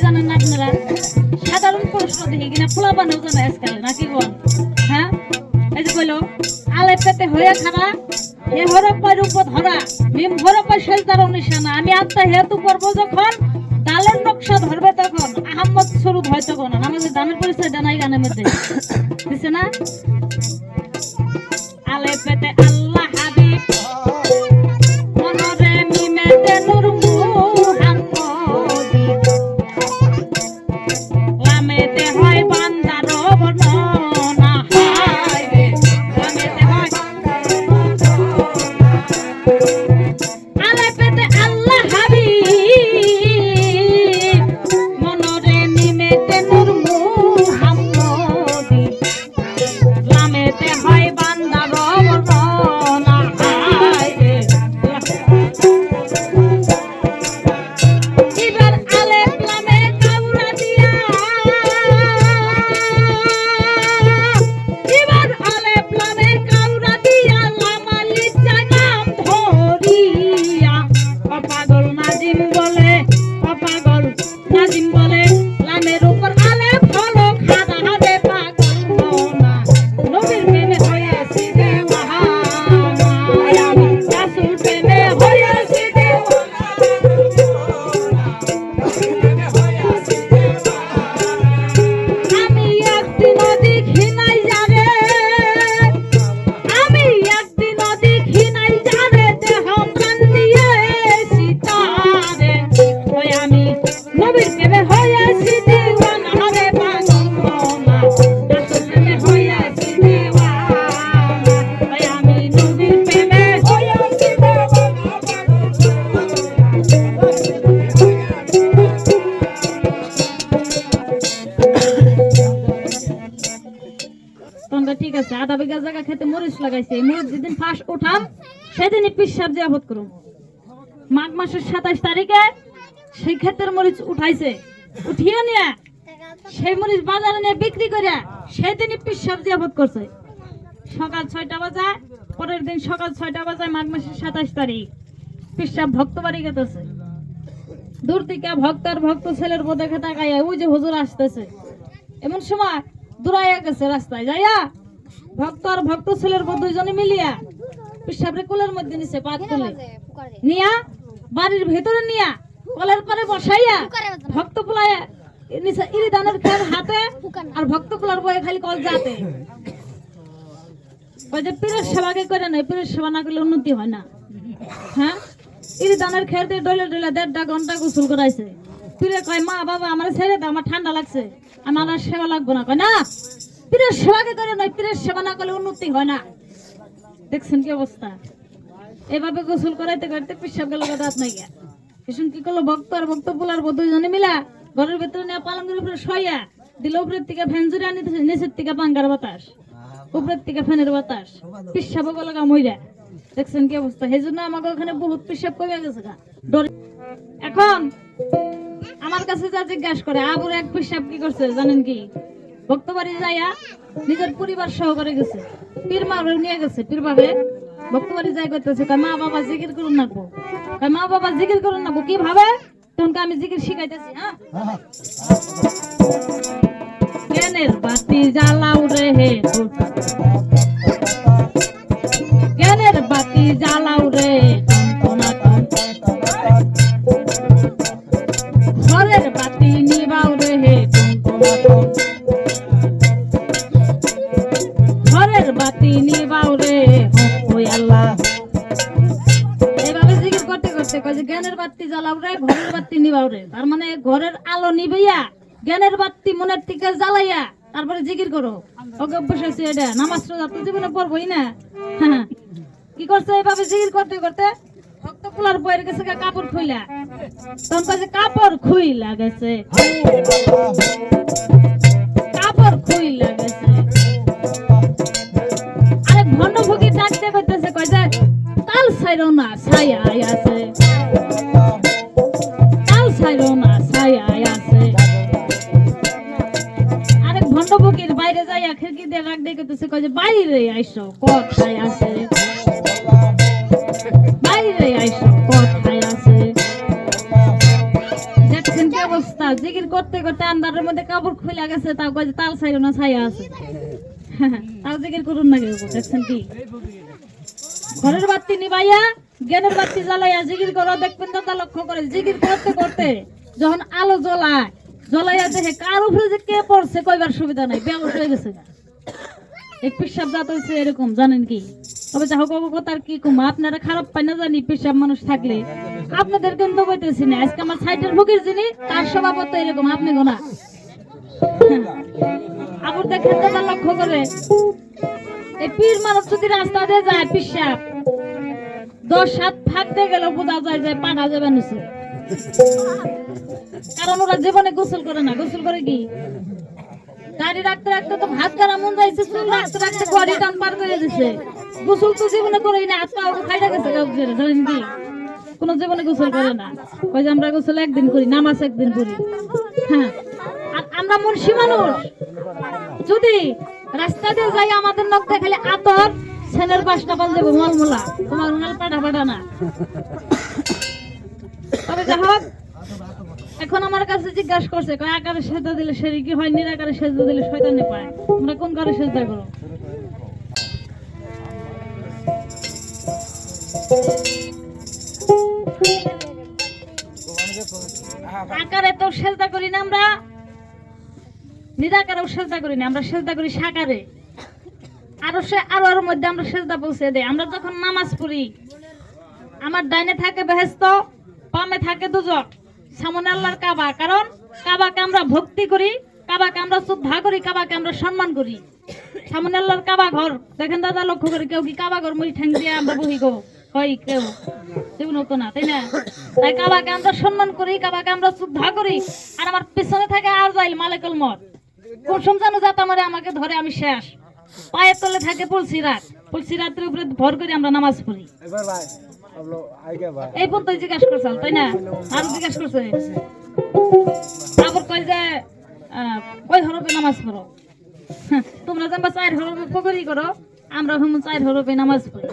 জানেন না আপনারা? সাধারণ প্রশ্ন দেখি কিনা জানা আজকাল, নাকি হ্যাঁ? এই যে আলে পেতে হয়ে হে হরপ্পার উপর ধরা নিশানা আমি আত্মা হেতু করব যখন তালের নকশা ধরবে তখন। আহম্মদ স্বরূপ হয় তখন। আমাদের দামের পরিচয় জানাই গানের মধ্যে। দিছে না? আলে পেতে আল্লাহ লাগাইছে। মরিচ যেদিন ফাঁস উঠাম সেদিনই পিসাব জিয়াফত করুম। মাঘ মাসের সাতাশ তারিখে সেই ক্ষেতের মরিচ উঠাইছে। উঠিয়ে নিয়ে সেই মরিচ বাজারে নিয়ে বিক্রি করে সেদিনই পিসাব জিয়াফত করছে। সকাল ছয়টা বাজায় পরের দিন সকাল ছয়টা বাজায় মাঘ মাসের সাতাশ তারিখ। পিসাব ভক্ত বাড়ি গেতেছে। দূর থেকে ভক্ত আর ভক্ত ছেলের বোধে তাকাইয়া ওই যে হুজুর আসতেছে। এমন সময় দূরাইয়া গেছে রাস্তায়। যাইয়া ভক্ত আর ভক্ত ছেলের বউ দুইজনে মিলিয়া পিসাবরে কোলের মধ্যে নিছে পাত তুলে নিয়া বাড়ির ভেতরে নিয়া কলের পরে বসাইয়া ভক্ত পোলায় নিচে ইরি দানের খের হাতে আর ভক্ত পোলার বয়ে খালি কল যাতে। ওই যে পীরের সেবাকে করে নয় পীরের সেবা না করলে উন্নতি হয় না। হ্যাঁ? ইরি দানের খের দিয়ে ডলে ডলে দেড়টা ঘণ্টা গোসল করাইছে। পীরে কয় মা বাবা আমার ছেড়ে দাও আমার ঠান্ডা লাগছে। আমার আর সেবা লাগবো না। কয় না পীরের সেবাকে করে নয়, পীরের সেবা না করলে উন্নতি হয় না। দেখছেন কি অবস্থা? এভাবে গোসল করাইতে করাইতে পিসাব গেল রাত নাই গিয়া ভীষণ কি করল? ভক্ত আর ভক্ত পোলার দুইজনে মিলা ঘরের ভেতরে নিয়ে পালঙ্গের উপরে শোয়া, দিলে উপরের থেকে ফ্যান জুড়ে আনিতেছে নিচের থেকে পাঙ্গার বাতাস, উপরের থেকে ফ্যানের বাতাস পিসাব গলা মইরা। দেখছেন কি অবস্থা? সেই জন্য আমাকে ওখানে বহুত পিসাব কমে গেছে গা। এখন আমার কাছে যা জিজ্ঞাসা করে, আবুর এক পিসাব কি করছে জানেন কি? ভক্তবাড়ি যাইয়া নিজের পরিবার সহকারে গেছে। পীর মারে নিয়ে গেছে। পীর বাবে ভক্তবাড়ি যাই করতেছে। কয় মা বাবা জিকির করুন নাকবো কয় মা বাবা জিকির করুন নাকবো কি ভাবে? তখন আমি জিকির শিখাইতেছি হ্যাঁ? জ্ঞানের বাতি জ্বালাও রে হে জ্ঞানের বাতি জ্বালাও রে, ঘরের বাতি নিবাও রে। তার মানে ঘরের আলো নিবাইয়া, জ্ঞানের বাতি মনের থেকে জ্বালাইয়া তারপরে জিকির করো। ওকে অভ্যাস হয়েছে এটা, নামাজ রোজা তো জীবনে পড়বোই না। কি করছে এইভাবে জিকির করতে করতে? ভক্ত পোলার বইয়ের গা কাপড় খুইলা। তখন যে, কাপড় খুইলা গেছে। কাপড় খুইলা গেছে। আরে ভুকি ডাকতে করতেছে, কয় যে তাল ছাইরো না ছায়া আছে জিকির করতে করতে আন্দারের মধ্যে কাপড় খুলে গেছে, তাও কয় তাল না আছে তাও জিকির করুন না কেউ দেখছেন কি ঘরের বাতি নিবাইয়া জ্ঞানের বাতি জ্বালাইয়া, জিকির করো দেখবেন দাদা লক্ষ্য করে জিকির করতে করতে, যখন আলো জ্বলায়, জ্বলাইয়া দেখে কার উপরে যে কে পড়ছে কইবার সুবিধা নাই বেমস হয়ে গেছে। এই পেশাব জাত হয়েছে, এরকম, জানেন কি? তবে যা হোক কথার কি কম, আপনারা খারাপ পাই না জানি পেশাব মানুষ থাকলে। আপনাদের কিন্তু বইতেছি না, আজকে আমার সাইডের ভুগির যিনি, তার স্বভাবত এরকম, আপনি গোনা। আবার দেখেন লক্ষ্য করে। এই পীর মানুষ যদি রাস্তা দিয়ে যায় পিসাব দশ সাত ফাঁক দিয়ে গেলে বোঝা যায় যে পাঠা যাবে নিচে। কারণ ওরা জীবনে গোসল করে না, গোসল করে কি? গাড়ি রাখতে রাখতে তো করা মন যাইছে রাখতে রাখতে গড়ি টান পার করে দিছে। গোসল তো জীবনে করেই না হাত খাইটা গেছে জীবনে গোসল করে না। যে আমরা গোসল একদিন করি, নামাজ একদিন করি হ্যাঁ। আমরা মুন্সি মানুষ। যদি রাস্তা দিয়ে যাই আমাদের নখ দেখালে আতর, ছেলের পাশটা পাল দেবো, মলমলা। তোমার নাল পাঠা পাঠা না। তবে যা হোক এখন আমার কাছে জিজ্ঞাসা করছে, কয়, আকারে সেজদা দিলে কি হয়? নিরাকারে সেজদা দিলে শয়তানে পায়। তোমরা কোন কারে সেজদা করো? আকারে তো সেজদা করি না আমরা। নিরাকারেও সেজদা করি না, আমরা সেজদা করি সাকারে। আরও সে, আরও আরও মধ্যে আমরা সেজদা পৌঁছে দেই। আমরা যখন নামাজ পড়ি, আমার ডাইনে থাকে বেহেস্ত বামে থাকে দুজক। সামনে আল্লাহর কাবা, কারণ কাবাকে আমরা ভক্তি করি, কাবাকে আমরা শ্রদ্ধা করি, কাবাকে আমরা সম্মান করি। সামনে আল্লাহর কাবা ঘর, দেখেন দাদা, লক্ষ্য করি কেউ কি কাবা ঘর মুই ঠ্যাং দিয়ে আমরা বহি গো? হয় কেউ? জীবন হতো না, তাই না? তাই কাবাকে আমরা সম্মান করি, কাবাকে আমরা শ্রদ্ধা করি, আর আমার পিছনে থাকে আর যাইল মালিকুল মত কুসুম জানো যাত আমারে আমাকে ধরে আমি শেষ। পায়ের তলে থাকে পুলসি রাত। পুলসি রাতের উপরে ভর করে আমরা নামাজ পড়ি। এই পর্যন্ত জিজ্ঞাসা করছাল তাই না? আর জিজ্ঞাসা করছে তারপর কই যে কই হরফে নামাজ পড়ো? তোমরা যেমন চার হরফে পকরি করো আমরা হম চার হরফে নামাজ পড়ি।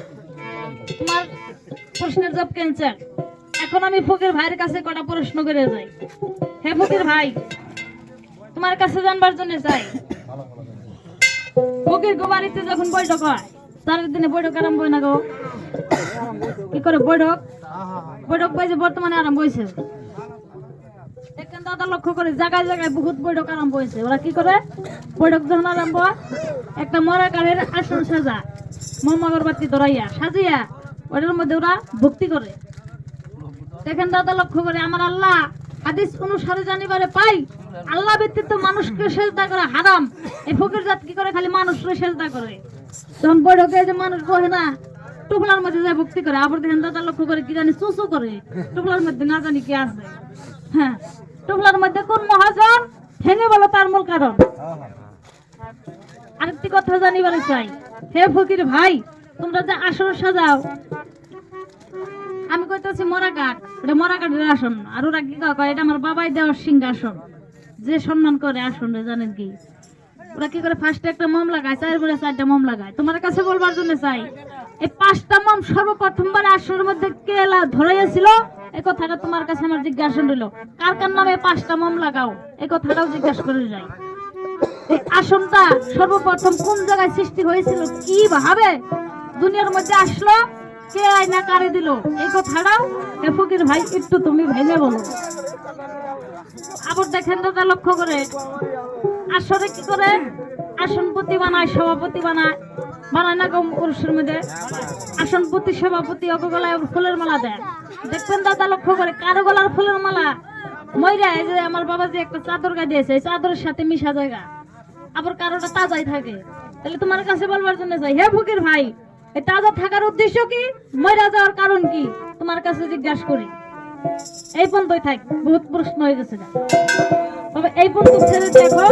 তোমার প্রশ্নের জব ক্যান্সার এখন আমি ফকির ভাইয়ের কাছে কটা প্রশ্ন করে যাই। হে ফকির ভাই, তোমার কাছে জানবার জন্য চাই ফকির গো বাড়িতে যখন বৈঠক হয় চার দিনে বৈঠক আরম্ভ হয় না গো? করে বৈঠক। বৈঠক পাইছে বর্তমানে আরম্ভ হয়েছে দেখেন দাদা লক্ষ্য করে জায়গায় জায়গায় বহুত বৈঠক আরম্ভ হয়েছে ওরা কি করে? বৈঠক যখন আরম্ভ একটা মরা কাঠের আসন সাজা মোমগরবাতি ধরাইয়া সাজিয়া ওটার মধ্যে ওরা ভক্তি করে। দেখেন দাদা লক্ষ্য করে আমার আল্লাহ হাদিস অনুসারে জানিবারে পাই আল্লাহ ব্যতীত মানুষকে সেজদা করা হারাম। এই ফকির জাত কি করে? খালি মানুষকে সেজদা করে। তখন বৈঠকে যে মানুষ বহে না টুকলার মধ্যে যায় ভক্তি করে, আবার দেখেন দাদা লক্ষ্য করে কি জানি চুচু করে। টুকলার মধ্যে না জানি কি আছে। হ্যাঁ টুকলার মধ্যে কোন মহাজন? ভেঙে বলো তার মূল কারণ। আরেকটি কথা জানিবার চাই। হে ফকির ভাই, তোমরা যে আসর সাজাও, আমি কইতেছি মরাঘাট। এটা মরাঘাটের আসন, আর ওরা কি কয় এটা আমার বাবাই দেওয়ার সিংহাসন। যে সম্মান করে আসন জানেন কি? ওরা কি করে ফার্স্টে একটা মম লাগায় তারপরে চারটা মম লাগায় তোমার কাছে বলবার জন্য চাই। এই পাঁচটা মম সর্বপ্রথমবার আসনের মধ্যে কে ধরাইয়াছিল, এই কথাটা তোমার কাছে আমার জিজ্ঞাসা রইল। কার কার নামে পাঁচটা মম লাগাও? এই কথাটাও জিজ্ঞাসা করে যাই এই আসনটা সর্বপ্রথম কোন জায়গায় সৃষ্টি হয়েছিল কি ভাবে? দুনিয়ার মধ্যে আসলো কে আয়না কারে দিল? এই কথাটাও এ ফকির ভাই একটু তুমি ভেঙে বলো। আবার দেখেন দাদা, লক্ষ্য করে। আসরে কি করে? আসনপতি বানায় সভাপতি বানায়। বানায় সভাপতি ফুলের মালা দাদা লক্ষ্য করে ফুলের মালা যে আমার বাবা যে দিয়েছে সাথে মিশা আবার কারোটা তাজাই থাকে। তাহলে তোমার কাছে বলবার জন্য হে ভাই, এই তাজা থাকার উদ্দেশ্য কি? ময়রা যাওয়ার কারণ কি? তোমার কাছে জিজ্ঞাসা করি। এই পর্যন্তই থাক, বহুত প্রশ্ন হয়ে গেছে। তবে এই পর্যন্ত ছেড়ে দেখো